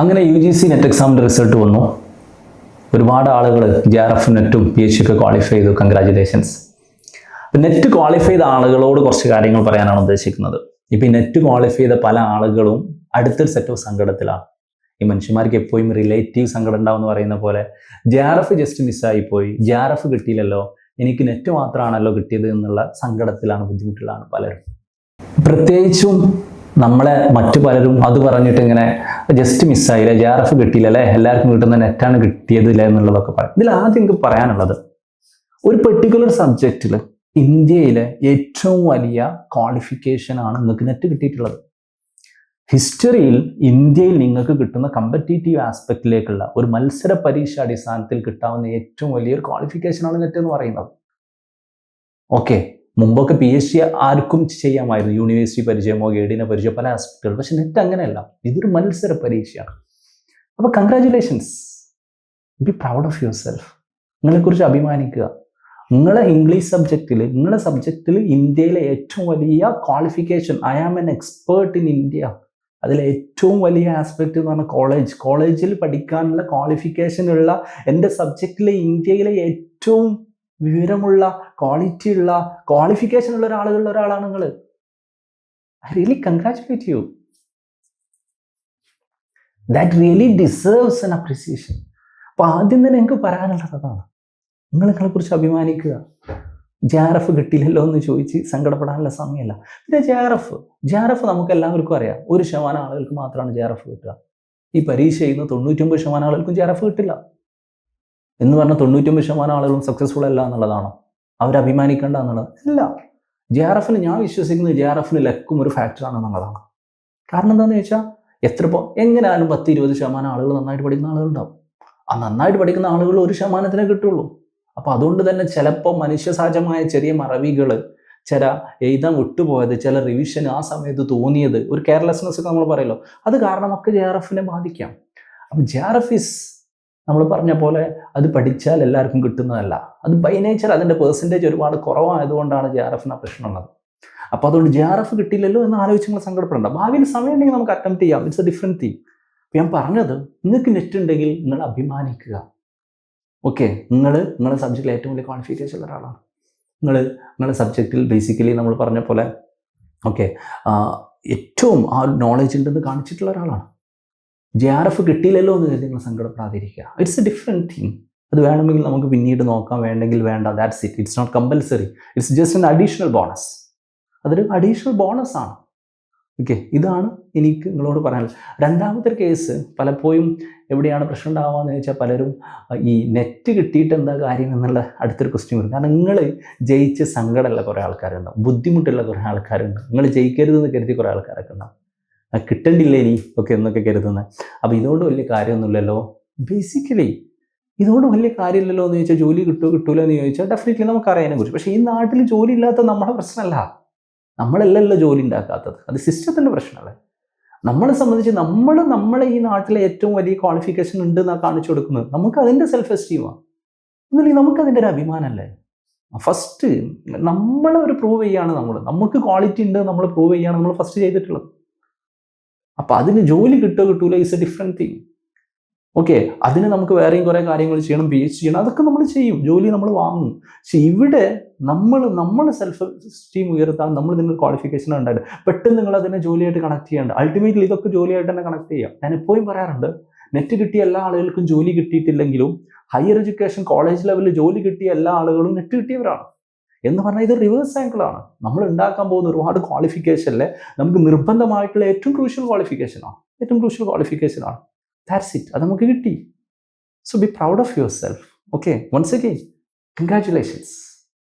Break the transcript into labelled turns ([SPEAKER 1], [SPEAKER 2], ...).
[SPEAKER 1] അങ്ങനെ U G C net എക്സാമിന്റെ result വന്നു. ഒരുപാട് ആളുകൾ ജെ ആർ എഫ് നെറ്റും പി എച്ച് ഒക്കെ ക്വാളിഫൈ ചെയ്തു. കൺഗ്രാജുലേഷൻസ് നെറ്റ് ക്വാളിഫൈ ചെയ്ത ആളുകളോട് കുറച്ച് കാര്യങ്ങൾ പറയാനാണ് ഉദ്ദേശിക്കുന്നത്. ഇപ്പം ഈ നെറ്റ് ക്വാളിഫൈ ചെയ്ത പല ആളുകളും അടുത്തൊരു സെറ്റ് ഓഫ് സങ്കടത്തിലാണ്. ഈ മനുഷ്യന്മാർക്ക് എപ്പോഴും റിലേറ്റീവ് സങ്കടം ഉണ്ടാവും എന്ന് പറയുന്ന പോലെ ജെ ആർ എഫ് ജസ്റ്റ് മിസ്സായി പോയി. ജെ ആർ എഫ് കിട്ടിയില്ലല്ലോ. എനിക്ക് നെറ്റ് മാത്രമാണല്ലോ കിട്ടിയത് എന്നുള്ള സങ്കടത്തിലാണ് ബുദ്ധിമുട്ടിലാണ് പലരും. പ്രത്യേകിച്ചും നമ്മളെ മറ്റു പലരും അത് പറഞ്ഞിട്ട് ഇങ്ങനെ ജസ്റ്റ് മിസ്സായില്ല ജെ ആർ എഫ് കിട്ടിയില്ല അല്ലേ? എല്ലാവർക്കും കിട്ടുന്ന നെറ്റാണ് കിട്ടിയതില്ല എന്നുള്ളതൊക്കെ പറയാം ഇതിൽ ആദ്യം എനിക്ക് പറയാനുള്ളത് ഒരു പെർട്ടിക്കുലർ സബ്ജക്റ്റിൽ ഇന്ത്യയിലെ ഏറ്റവും വലിയ ക്വാളിഫിക്കേഷൻ ആണ് നിങ്ങൾക്ക് നെറ്റ് കിട്ടിയിട്ടുള്ളത്. ഹിസ്റ്ററിയിൽ ഇന്ത്യയിൽ നിങ്ങൾക്ക് കിട്ടുന്ന കമ്പറ്റീറ്റീവ് ആസ്പെക്റ്റിലേക്കുള്ള ഒരു മത്സര പരീക്ഷ അടിസ്ഥാനത്തിൽ കിട്ടാവുന്ന ഏറ്റവും വലിയൊരു ക്വാളിഫിക്കേഷനാണ് നെറ്റ് എന്ന് പറയുന്നത്. ഓക്കെ മുമ്പൊക്കെ പി എച്ച് ഡി ആർക്കും ചെയ്യാമായിരുന്നു. യൂണിവേഴ്സിറ്റി പരിചയമോ ഗൈഡിനെ പരിചയമോ പല ആസ്പെക്റ്റുകൾ പക്ഷെ നെറ്റ് അങ്ങനെയല്ല. ഇതൊരു മത്സര പരീക്ഷയാണ്. അപ്പോൾ congratulations be proud of yourself നിങ്ങളെക്കുറിച്ച് അഭിമാനിക്കുക. നിങ്ങളെ ഇംഗ്ലീഷ് സബ്ജക്റ്റിൽ നിങ്ങളെ സബ്ജക്റ്റിൽ ഇന്ത്യയിലെ ഏറ്റവും വലിയ qualification I am an expert in India അതിലെ ഏറ്റവും വലിയ ആസ്പെക്റ്റ് എന്ന് പറഞ്ഞാൽ കോളേജ് കോളേജിൽ പഠിക്കാനുള്ള ക്വാളിഫിക്കേഷൻ ഉള്ള എന്റെ സബ്ജക്റ്റിലെ ഇന്ത്യയിലെ ഏറ്റവും വിവരമുള്ള ക്വാളിറ്റി ഉള്ള ക്വാളിഫിക്കേഷൻ ഉള്ള ഒരാളുകളുള്ള ഒരാളാണ് നിങ്ങൾ I really congratulate you that really deserves an appreciation അപ്പൊ ആദ്യം തന്നെ എനിക്ക് പറയാനുള്ളത് അതാണ്. നിങ്ങൾ നിങ്ങളെ കുറിച്ച് അഭിമാനിക്കുക. ജെ ആർ എഫ് കിട്ടിയില്ലല്ലോ എന്ന് ചോദിച്ച് സങ്കടപ്പെടാനുള്ള സമയമല്ല. പിന്നെ J R F. J R F നമുക്ക് എല്ലാവർക്കും അറിയാം. ഒരു ശതമാനം ആളുകൾക്ക് മാത്രമാണ് ജെ ആർ എഫ് കിട്ടുക. ഈ പരീക്ഷ ചെയ്യുന്ന തൊണ്ണൂറ്റൊമ്പത് ശതമാനം ആളുകൾക്കും ജെ ആർ എഫ് കിട്ടില്ല. എന്ന് പറഞ്ഞാൽ തൊണ്ണൂറ്റൊമ്പത് ശതമാനം ആളുകളും സക്സസ്ഫുൾ അല്ല എന്നുള്ളതാണോ? അവർ അഭിമാനിക്കേണ്ട എന്നുള്ളത്? അല്ല ജെ ആർ എഫിന് ഞാൻ വിശ്വസിക്കുന്നത് ജെ ആർ എഫിന് ലക്കും ഒരു ഫാക്ടറാണ് എന്നുള്ളതാണ്. കാരണം എന്താണെന്ന് ചോദിച്ചാൽ എത്ര എങ്ങനെയാലും പത്ത് ഇരുപത് ശതമാനം ആളുകൾ നന്നായിട്ട് പഠിക്കുന്ന ആളുകളുണ്ടാവും. ആ നന്നായിട്ട് പഠിക്കുന്ന ആളുകൾ ഒരു ശതമാനത്തിനേ കിട്ടുള്ളൂ. അപ്പോൾ അതുകൊണ്ട് തന്നെ ചിലപ്പോൾ മനുഷ്യസഹജമായ ചെറിയ മറവികൾ ചില എഴുതാൻ വിട്ടുപോയത് ചില റിവിഷൻ ആ സമയത്ത് തോന്നിയത് ഒരു കെയർലെസ്നെസ് ഒക്കെ നമ്മൾ പറയല്ലോ. അത് കാരണമൊക്കെ ജെ ആർ എഫിനെ ബാധിക്കാം. അപ്പം ജെ ആർ എഫ് ഇസ് നമ്മൾ പറഞ്ഞ പോലെ അത് പഠിച്ചാൽ എല്ലാവർക്കും കിട്ടുന്നതല്ല. അത് ബൈ നേച്ചർ അതിന്റെ പേഴ്സന്റേജ് ഒരുപാട് കുറവായതുകൊണ്ടാണ് ജെ ആർ എഫിന് പ്രശ്നമുള്ളത്. അപ്പോൾ അതുകൊണ്ട് ജെ ആർ എഫ് കിട്ടില്ലല്ലോ എന്ന് ആലോചിച്ച് നിങ്ങൾ സങ്കടപ്പെടേണ്ട. ഭാവിയിൽ സമയം ഉണ്ടെങ്കിൽ നമുക്ക് അറ്റംപ്റ്റ് ചെയ്യാം. ഇറ്റ്സ് എ ഡിഫറെന്റ് തിങ് അപ്പോൾ ഞാൻ പറഞ്ഞത് നിങ്ങൾക്ക് നെറ്റ് ഉണ്ടെങ്കിൽ നിങ്ങൾ അഭിമാനിക്കുക. ഓക്കെ നിങ്ങൾ നിങ്ങളുടെ സബ്ജക്റ്റിൽ ഏറ്റവും വലിയ ക്വാളിഫിക്കേഷൻ ഉള്ള ഒരാളാണ്. നിങ്ങൾ നിങ്ങളുടെ സബ്ജക്റ്റിൽ ബേസിക്കലി നമ്മൾ പറഞ്ഞ പോലെ ഓക്കെ ഏറ്റവും ആ നോളജ് ഉണ്ടെന്ന് കാണിച്ചിട്ടുള്ള ഒരാളാണ്. ജെ ആർ എഫ് കിട്ടിയില്ലല്ലോ എന്ന് കരുതി നിങ്ങൾ സങ്കടപ്പെടാതിരിക്കുക. ഇറ്റ്സ് എ ഡിഫറെന്റ് തിങ് അത് വേണമെങ്കിൽ നമുക്ക് പിന്നീട് നോക്കാം വേണ്ടെങ്കിൽ വേണ്ട. That's it it's not compulsory it's just an additional bonus അതൊരു അഡീഷണൽ ബോണസ് ആണ്. ഓക്കെ ഇതാണ് എനിക്ക് നിങ്ങളോട് പറയാനുള്ളത്. രണ്ടാമത്തെ കേസ് പലപ്പോഴും എവിടെയാണ് പ്രശ്നം ഉണ്ടാവുക എന്ന് ചോദിച്ചാൽ പലരും ഈ നെറ്റ് കിട്ടിയിട്ട് എന്താ കാര്യം എന്നുള്ള അടുത്തൊരു ക്വസ്റ്റ്യൻ വരും. കാരണം നിങ്ങൾ ജയിച്ച് സങ്കടമുള്ള കുറേ ആൾക്കാരുണ്ടാവും. ബുദ്ധിമുട്ടുള്ള കുറേ ആൾക്കാരുണ്ടാവും. നിങ്ങൾ ജയിക്കരുതെന്ന് കരുതി കുറേ ആൾക്കാരൊക്കെ ഉണ്ടാവും. കിട്ടണ്ടില്ലേ ഇനി? ഒക്കെ എന്നൊക്കെ കരുതുന്നത് അപ്പോൾ ഇതുകൊണ്ട് വലിയ കാര്യമൊന്നുമില്ലല്ലോ. ബേസിക്കലി ഇതുകൊണ്ട് വലിയ കാര്യമില്ലല്ലോ എന്ന് ചോദിച്ചാൽ ജോലി കിട്ടുമോ കിട്ടൂല എന്ന് ചോദിച്ചാൽ ഡെഫിനറ്റ്ലി നമുക്കറിയാനെ കുറിച്ച് പക്ഷേ ഈ നാട്ടിൽ ജോലി ഇല്ലാത്ത നമ്മുടെ പ്രശ്നമല്ല. നമ്മളല്ലല്ലോ ജോലി ഉണ്ടാക്കാത്തത്. അത് സിസ്റ്റത്തിന്റെ പ്രശ്നമാണ് നമ്മളെ സംബന്ധിച്ച് നമ്മൾ നമ്മളെ ഈ നാട്ടിലെ ഏറ്റവും വലിയ ക്വാളിഫിക്കേഷൻ ഉണ്ട് എന്നാണ് കാണിച്ചു കൊടുക്കുന്നത്. നമുക്ക് അതിന്റെ സെൽഫ് എസ്റ്റീമാണ് ഒന്നുമില്ലെങ്കിൽ നമുക്ക് അതിന്റെ ഒരു അഭിമാനമല്ലേ? ഫസ്റ്റ് നമ്മളെ ഒരു പ്രൂവ് ചെയ്യാണ് നമ്മൾ നമുക്ക് ക്വാളിറ്റി ഉണ്ട് നമ്മൾ പ്രൂവ് ചെയ്യാണ് നമ്മൾ ഫസ്റ്റ് ചെയ്തിട്ടുള്ളത്. അപ്പം അതിന് ജോലി കിട്ടുക കിട്ടൂല is a different thing okay അതിന് നമുക്ക് വേറെയും കുറേ കാര്യങ്ങൾ ചെയ്യണം പി എച്ച് ചെയ്യണം അതൊക്കെ നമ്മൾ ചെയ്യും ജോലി നമ്മൾ വാങ്ങും. പക്ഷെ ഇവിടെ നമ്മൾ നമ്മൾ സെൽഫ് സ്റ്റീം ഉയർത്താൻ നമ്മൾ നിങ്ങൾ ക്വാളിഫിക്കേഷൻ ഉണ്ടായിട്ട് പെട്ടെന്ന് നിങ്ങൾ അതിനെ ജോലിയായിട്ട് കണക്ട് ചെയ്യേണ്ട. അൾട്ടിമേറ്റ്ലി ഇതൊക്കെ ജോലിയായിട്ട് തന്നെ കണക്ട് ചെയ്യാം. ഞാൻ എപ്പോഴും പറയാറുണ്ട് നെറ്റ് കിട്ടിയ എല്ലാ ആളുകൾക്കും ജോലി കിട്ടിയിട്ടില്ലെങ്കിലും ഹയർ എഡ്യൂക്കേഷൻ കോളേജ് ലെവലിൽ ജോലി കിട്ടിയ എല്ലാ ആളുകളും നെറ്റ് കിട്ടിയവരാണ്. എന്ന് പറഞ്ഞാൽ ഇത് റിവേഴ്സ് ആംഗിളാണ് നമ്മൾ ഉണ്ടാക്കാൻ പോകുന്ന ഒരുപാട് ക്വാളിഫിക്കേഷനിലെ നമുക്ക് നിർബന്ധമായിട്ടുള്ള ഏറ്റവും ക്രൂഷ്യൽ ക്വാളിഫിക്കേഷനാണ് ഏറ്റവും ക്രൂഷ്യൽ ക്വാളിഫിക്കേഷനാണ് ദാറ്റ്സ് ഇറ്റ് അത് നമുക്ക് കിട്ടി. So be proud of yourself okay once again congratulations